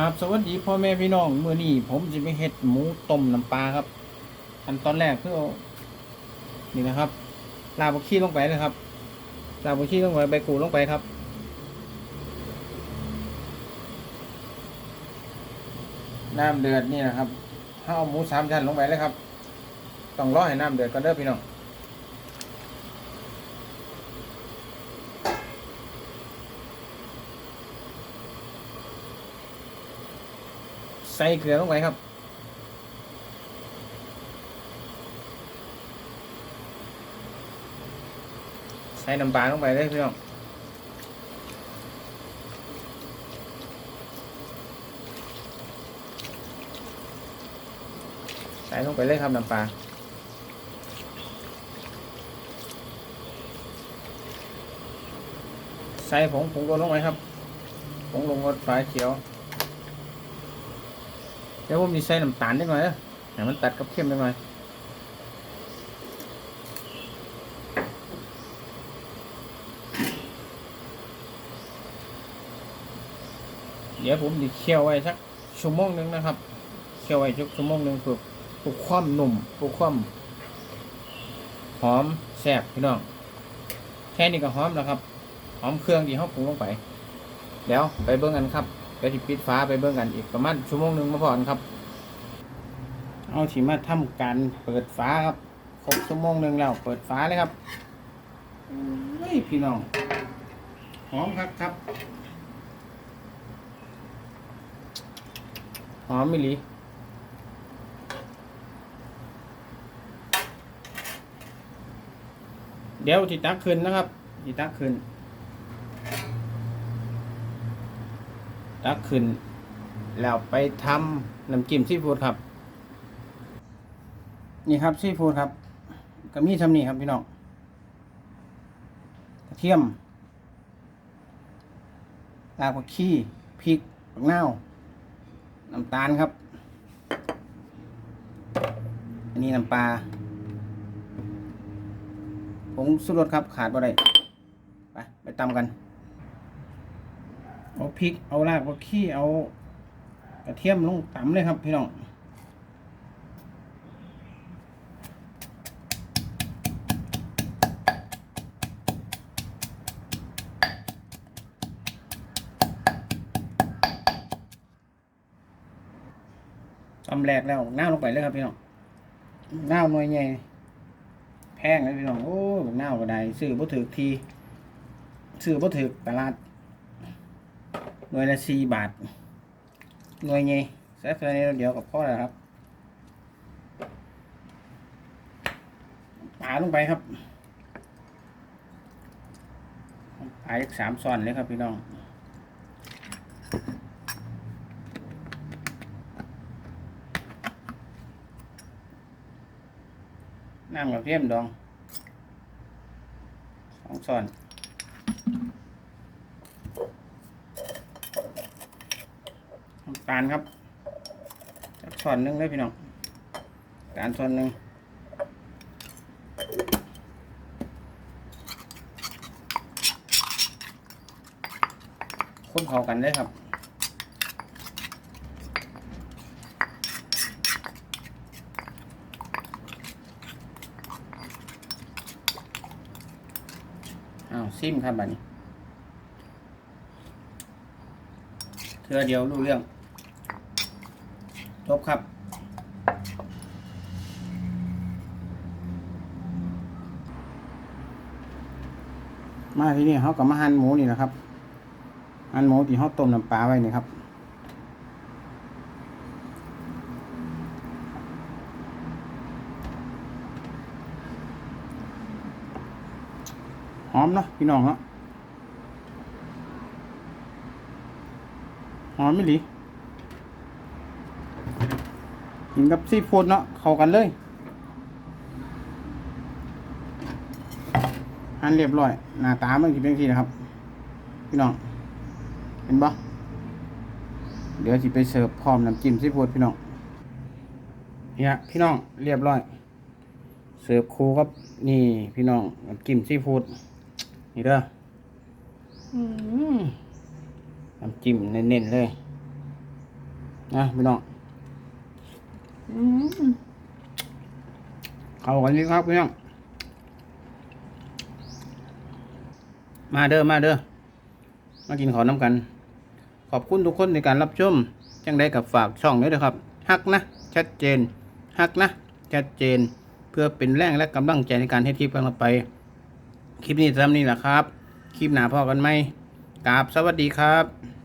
ครับสวัสดีพ่อแม่พี่น้องเมื้อนี้ผมจะไปเฮ็ดหมูต้มน้ำปลาครับขั้นตอนแรกคือเอนี่นะครับ ลาบกขี้ลงไปเลยครับ ลาบกขี้ลงไปใบกูดลงไปครับ น้ำเดือดนี่นะครับถ้าเอาหมูสามชั้นลงไปเลยครับ ต้องรอให้น้ำเดือดก่อนเด้อพี่น้อง ใส่เกลือลงไปครับ ใส่น้ำปลาลงไปเลยพี่น้องใส่ลงไปเลยครับน้ำปลาใส่ผงผงรสลงไปครับผงลงรสฟ้าเขียว เดี๋ยวผมมีใส่น้ำตาลนิดหน่อยนะให้มันตัดกับเข้มนิดหน่อยเดี๋ยวผมจะเคี่ยวไว้สักชั่วโมงหนึงนะครับเคี่ยวไว้สักชั่วโมงหนึงเพื่อปลุกความหนุ่มปลุกความหอมแซ่บพี่น้องแค่นี้ก็หอมแล้วครับ หอมเครื่องที่เขาปรุงลงไป เดี๋ยวไปเบิ่งกันครับ เดี๋ยวที่ปิดฟ้าไปเบิ่งกันอีกประมาณชั่วโมงหนึ่งมาพอกันครับ เอาที่มาทำการเปิดฟ้าครับครบชั่วโมงหนึ่งแล้วเปิดฟ้าเลยครับเฮ้ยพี่น้องหอมครับครับหอมมิลีเดี๋ยวที่ตักขึ้นนะครับที่ตักขึ้น ตักขึ้น แล้วไปทำน้ำจิ้มซีฟู้ดครับ นี่ครับซีฟู้ดครับก็มีทำนี่ครับพี่น้องกระเทียมรากผักชีพริกผักนาวน้ำตาลครับ อันนี้น้ำปลาผงสุรสครับขาดบ่ได้ ไป ไปตำกัน เอาพริก เอารากผักชีเอากระเทียมลงตำเลยครับพี่น้องตำแรกแล้วน้าลงไปเลยครับพี่น้องน้าหน่วยใหญ่แพงเลยพี่น้องโอ้บักหน้าก็ได้ซื้อบ่ถือทีซื้อบ่ถือตลาด หน่วยละสี่บาท หน่วยใหญ่ใส่เท่านี้เดียวกับพ่อแล้วครับปาลงไปครับปาอีกสามซ้อนเลยครับพี่น้องน้ำกับเทียมดองสองซ้อน น้ำ ตาลครับสักช้อนหนึ่งเลยพี่น้องน้ำตาลช้อนหนึ่งคนเข้ากันเลยครับอ้าวซิมครับบัดนี้เธอเดียวรู้เรื่อง จบครับ มาที่นี่เขาก็มาหั่นหมูนี่นะครับหั่นหมูที่เขาต้มน้ำปลาไว้นี่ครับหอมเนาะพี่น้องเนาะหอมไม่หลี กินกับซีฟู้ดเนาะเข้ากันเลยหั่นเรียบร้อย หน้าตามันจะเป็นที่นะครับ พี่น้องเห็นปะเดี๋ยวจะไปเสิร์ฟพร้อมน้ำจิ้มซีฟู้ดพี่น้องเนี่ยพี่น้องเรียบร้อย เสิร์ฟคู่ครับ นี่พี่น้องน้ำจิ้มซีฟู้ดนี่เด้ออน้ำจิ้มเน้นๆเลยนะพี่น้องอืม เข้ากันดีครับพี่น้องมาเด้อมาเด้อมากินขอน้ำกัน ขอบคุณทุกคนในการรับชมจังได้กับฝากช่องด้วยนะครับฮักนะชัดเจนฮักนะชัดเจนเพื่อเป็นแรงและกำลังใจในการเฮ็ดคลิปกันไป คลิปนี้ทำนี่แหละครับ คลิปหนาพอกันไหมกราบสวัสดีครับ